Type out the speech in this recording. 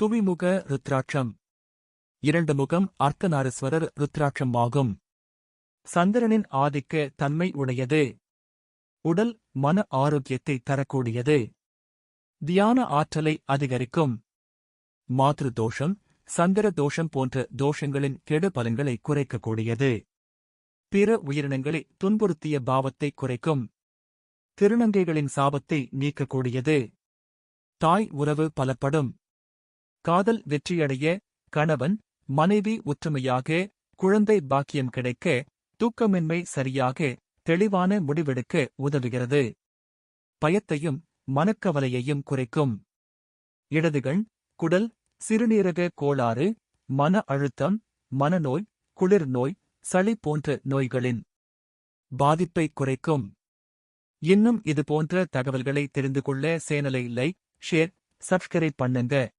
துவிமுக ருத்ராட்சம். இரண்டு முகம் அர்த்தநாரஸ்வரர் ருத்ராட்சம் ஆகும் சந்திரனின் ஆதிக்க தன்மை உடையது. உடல் மன ஆரோக்கியத்தை தரக்கூடியது. தியான ஆற்றலை அதிகரிக்கும். மாத்ரு தோஷம் சந்திர தோஷம் போன்ற தோஷங்களின் கெடு பலன்களை குறைக்கக்கூடியது. பிற உயிரினங்களை துன்புறுத்திய பாவத்தை குறைக்கும். திருநங்கைகளின் சாபத்தை நீக்கக்கூடியது. தாய் உறவு பலப்படும். காதல் வெற்றியடைய கணவன் மனைவி ஒற்றுமையாக குழந்தை பாக்கியம் கிடைக்க தூக்கமின்மை சரியாக தெளிவான முடிவெடுக்க உதவுகிறது. பயத்தையும் மனக்கவலையையும் குறைக்கும். இடதுகள் குடல் சிறுநீரக கோளாறு மன அழுத்தம் மனநோய் குளிர் நோய் சளி போன்ற நோய்களின் பாதிப்பை குறைக்கும். இன்னும் இது போன்ற தகவல்களை தெரிந்து கொள்ள சேனலை லைக் ஷேர் சப்ஸ்கிரைப் பண்ணுங்க.